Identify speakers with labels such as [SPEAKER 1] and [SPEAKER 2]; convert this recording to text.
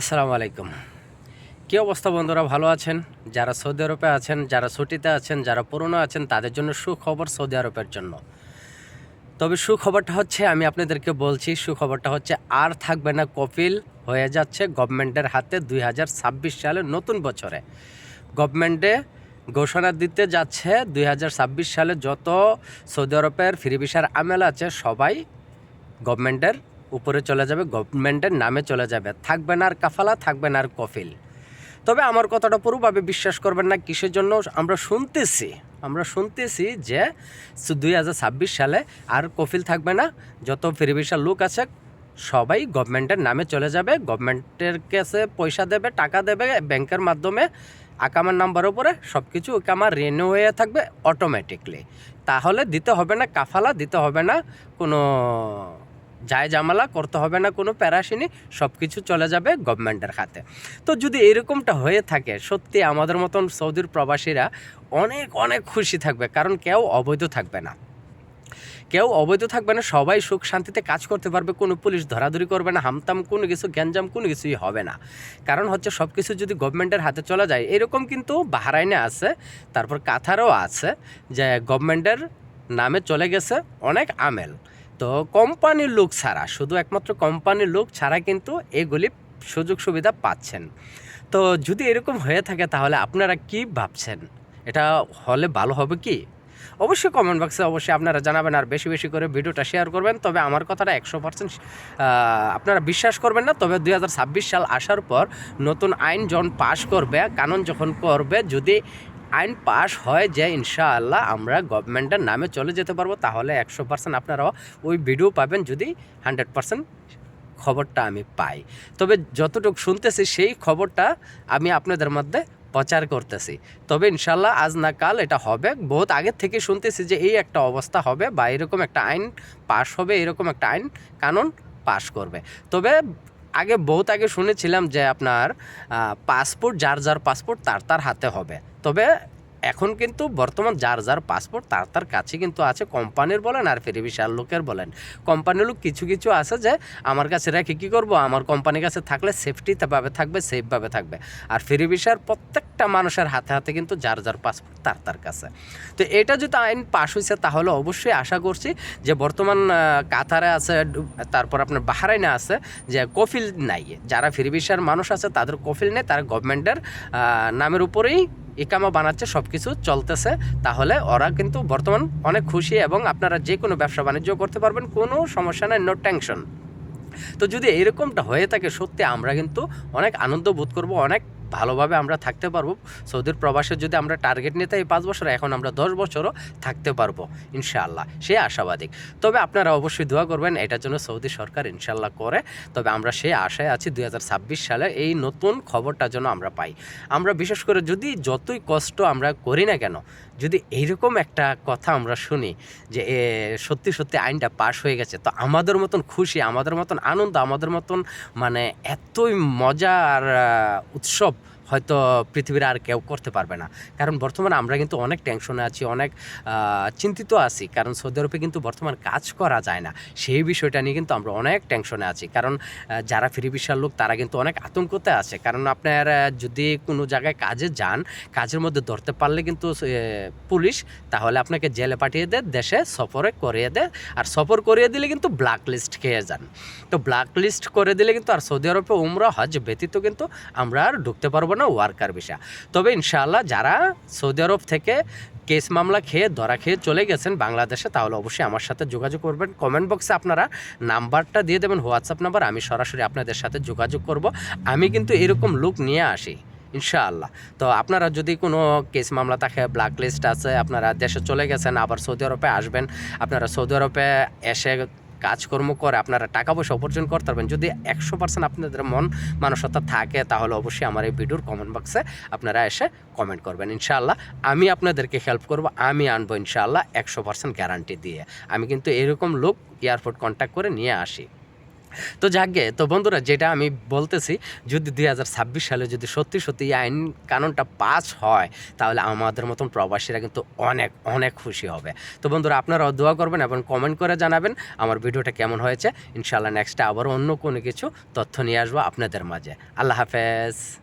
[SPEAKER 1] আসসালামু আলাইকুম। কী অবস্থা বন্ধুরা, ভালো আছেন? যারা সৌদি আরবে আছেন, যারা ছুটিতে আছেন, যারা পুরনো আছেন, তাদের জন্য সুখবর সৌদি আরবের জন্য। তবে সুখবরটা হচ্ছে, আমি আপনাদেরকে বলছি, সুখবরটা হচ্ছে, আর থাকবে না কপিল, হয়ে যাচ্ছে গভর্নমেন্টের হাতে দুই হাজার ছাব্বিশ সালের নতুন বছরে। গভর্নমেন্টে ঘোষণা দিতে যাচ্ছে, দুই হাজার ছাব্বিশ সালে যত সৌদি আরবের ফ্রি ভিসার আমেল আছে, সবাই গভর্নমেন্টের উপরে চলে যাবে গভর্নমেন্টের নামে চলে যাবে। থাকবে না আর কাফালা, থাকবে না আর কফিল। তবে আমার কথাটা পুরোভাবে বিশ্বাস করবেন না, কিসের জন্য আমরা শুনতেছি আমরা শুনতেছি যে দুই হাজার ছাব্বিশ সালে আর কফিল থাকবে না, যত ফ্রি ভিসার লোক আছে, সবাই গভর্নমেন্টের নামে চলে যাবে গভর্নমেন্টের কাছে পয়সা দেবে, টাকা দেবে, ব্যাংকের মাধ্যমে আকামার নাম্বার উপরে সব কিছু আমার রেনিউ হয়ে থাকবে অটোমেটিকলি তাহলে দিতে হবে না কাফালা, দিতে হবে না কোনো যায় জামালা করতে হবে না কোনো প্যারাসিনি সব কিছু চলে যাবে গভর্নমেন্টের হাতে। তো যদি এরকমটা হয়ে থাকে, সত্যি আমাদের মতন সৌদির প্রবাসীরা অনেক অনেক খুশি থাকবে, কারণ কেউ অবৈধ থাকবে না। কেউ অবৈধ থাকবে না, সবাই সুখ শান্তিতে কাজ করতে পারবে, কোনো পুলিশ ধরাধরি করবে না, হামতাম কোনো কিছু, গ্যাঞ্জাম কোনো কিছুই হবে না। কারণ হচ্ছে সব কিছু যদি গভর্নমেন্টের হাতে চলে যায়, এরকম কিন্তু বাহারাইনে আছে, তারপর কাথারও আছে, যে গভর্নমেন্টের নামে চলে গেছে অনেক আমেল। তো কোম্পানির লোক ছাড়া, শুধু একমাত্র কোম্পানির লোক ছাড়া কিন্তু এগুলি সুযোগ সুবিধা পাচ্ছেন। তো যদি এরকম হয়ে থাকে তাহলে আপনারা কি ভাবছেন? এটা হলে ভালো হবে কি? অবশ্যই কমেন্ট বক্সে অবশ্যই আপনারা জানাবেন আর বেশি বেশি করে ভিডিওটা শেয়ার করবেন। তবে আমার কথাটা একশো পার্সেন্ট আপনারা বিশ্বাস করবেন না। তবে দুই হাজার ছাব্বিশ সাল আসার পর নতুন আইন যখন পাশ করবে, কানুন যখন করবে, যদি আইন পাশ হয় যে ইনশাআল্লাহ আমরা গভর্নমেন্টের নামে চলে যেতে পারব, তাহলে একশো পার্সেন্ট আপনারাও ওই ভিডিও পাবেন যদি হান্ড্রেড পার্সেন্ট খবরটা আমি পাই। তবে যতটুকু শুনতেছি সেই খবরটা আমি আপনাদের মধ্যে প্রচার করতেছি। তবে ইনশাল্লাহ আজ না কাল এটা হবে। বহুত আগের থেকে শুনতেছি যে এই একটা অবস্থা হবে বা এরকম একটা আইন পাশ হবে, এরকম একটা আইন কানুন পাশ করবে। তবে আগে বহুত আগে শুনেছিলাম যে আপনার পাসপোর্ট, যার যার পাসপোর্ট তার তার হাতে হবে। এখন কিন্তু বর্তমান যার যার পাসপোর্ট তার তার কাছে কিন্তু আছে কোম্পানির বলেন আর ফেরি বিশাল লোকের বলেন। কোম্পানির লোক কিছু কিছু আছে যে আমার কাছে রেখে কী করব? আমার কোম্পানির কাছে থাকলে সেফটিভাবে থাকবে সেফভাবে থাকবে। আর ফেরি বিশার প্রত্যেকটা মানুষের হাতে হাতে কিন্তু যার যার পাসপোর্ট তার তার কাছে। তো এটা যদি আইন পাশ হয়েছে তাহলে অবশ্যই আশা করছি যে বর্তমান কাতারে আছে তারপর আপনার বাহারাইনে আছে যে কফিল নাই। যারা ফ্রি ভিসার মানুষ আছে তাদের কফিল নেই, তারা গভর্নমেন্টের নামের উপরেই ইকামা বানাচ্ছে সব কিছু চলতেছে। তাহলে ওরা কিন্তু বর্তমান অনেক খুশি এবং আপনারা যে কোনো ব্যবসা বাণিজ্য করতে পারবেন, কোনো সমস্যা নেই নো টেনশন তো যদি এরকমটা হয়ে থাকে সত্যি আমরা কিন্তু অনেক আনন্দ বোধ করব, অনেক ভালোভাবে আমরা থাকতে পারব। সৌদির প্রবাসে যদি আমরা টার্গেট নিতে এই পাঁচ বছর, এখন আমরা দশ বছরও থাকতে পারব, ইনশাআল্লাহ। সে আশাবাদী। তবে আপনারা অবশ্যই দোয়া করবেন, এটার জন্য সৌদি সরকার ইনশাল্লাহ করে। তবে আমরা সেই আশায় আছি দু হাজার ছাব্বিশ সালে এই নতুন খবরটা যেন আমরা পাই। আমরা বিশেষ করে যদি যতই কষ্ট আমরা করি না কেন, যদি এইরকম একটা কথা আমরা শুনি যে সত্যি সত্যি আইনটা পাশ হয়ে গেছে, তো আমাদের মতন খুশি, আমাদের মতন আনন্দ, আমাদের মতন মানে এতই মজা আর উৎসব হয়তো পৃথিবীর আর কেউ করতে পারবে না। কারণ বর্তমানে আমরা কিন্তু অনেক টেনশনে আছি, অনেক চিন্তিত আছি। কারণ সৌদি আরবে কিন্তু বর্তমান কাজ করা যায় না। সেই বিষয়টা নিয়ে কিন্তু আমরা অনেক টেনশনে আছি। কারণ যারা ফ্রি বিশাল লোক, তারা কিন্তু অনেক আতঙ্কতে আছে। কারণ আপনার যদি কোনো জায়গায় কাজে যান, কাজের মধ্যে ধরতে পারলে কিন্তু পুলিশ তাহলে আপনাকে জেলে পাঠিয়ে দেয়, দেশে সফরে করিয়ে দেয়। আর সফর করিয়ে দিলে কিন্তু ব্ল্যাক লিস্ট খেয়ে যান। তো ব্ল্যাক লিস্ট করে দিলে কিন্তু আর সৌদি আরবে উমরা হজ ব্যতীত কিন্তু আমরা আর ঢুকতে পারব না। Worker visa. তবে ইনশাআল্লাহ যারা সৌদি আরব থেকে কেস মামলা খেয়ে, ধরা খেয়ে চলে গেছেন বাংলাদেশে, তাহলে অবশ্যই আমার সাথে যোগাযোগ করবেন। কমেন্ট বক্সে আপনারা নাম্বারটা দিয়ে দেবেন, হোয়াটসঅ্যাপ নাম্বার, আমি সরাসরি আপনাদের সাথে যোগাযোগ করব। আমি কিন্তু এরকম লুক নিয়ে আসি, ইনশাআল্লাহ। তো আপনারা যদি কোনো কেস মামলা থাকে ব্ল্যাক লিস্ট আছে, আপনারা দেশে চলে গেছেন, আবার সৌদি আরবে আসবেন, আপনারা সৌদি আরবে এসে কাজকর্ম করে, আপনারা টাকা পয়সা উপার্জন করতে পারবেন। যদি একশো পার্সেন্ট আপনাদের মন মানসতা থাকে, তাহলে অবশ্যই আমার এই ভিডিওর কমেন্ট বক্সে আপনারা এসে কমেন্ট করবেন। ইনশাআল্লাহ, আমি আপনাদেরকে হেল্প করব, আমি আনব ইনশাআল্লাহ একশো পার্সেন্ট গ্যারান্টি দিয়ে। আমি কিন্তু এরকম লোক এয়ারপোর্ট কন্ট্যাক্ট করে নিয়ে আসি। তো যাকে তো বন্ধুরা, যেটা আমি বলতেছি, যদি দুই হাজার ছাব্বিশ সালে যদি সত্যি সত্যি এই আইন কানুনটা পাস হয়, তাহলে আমাদের মতন প্রবাসীরা কিন্তু অনেক অনেক খুশি হবে। তো বন্ধুরা, আপনারাও দোয়া করবেন এবং কমেন্ট করে জানাবেন আমার ভিডিওটা কেমন হয়েছে। ইনশাল্লাহ নেক্সটে আবার অন্য কোনো কিছু তথ্য নিয়ে আসব আপনাদের মাঝে। আল্লাহ হাফেজ।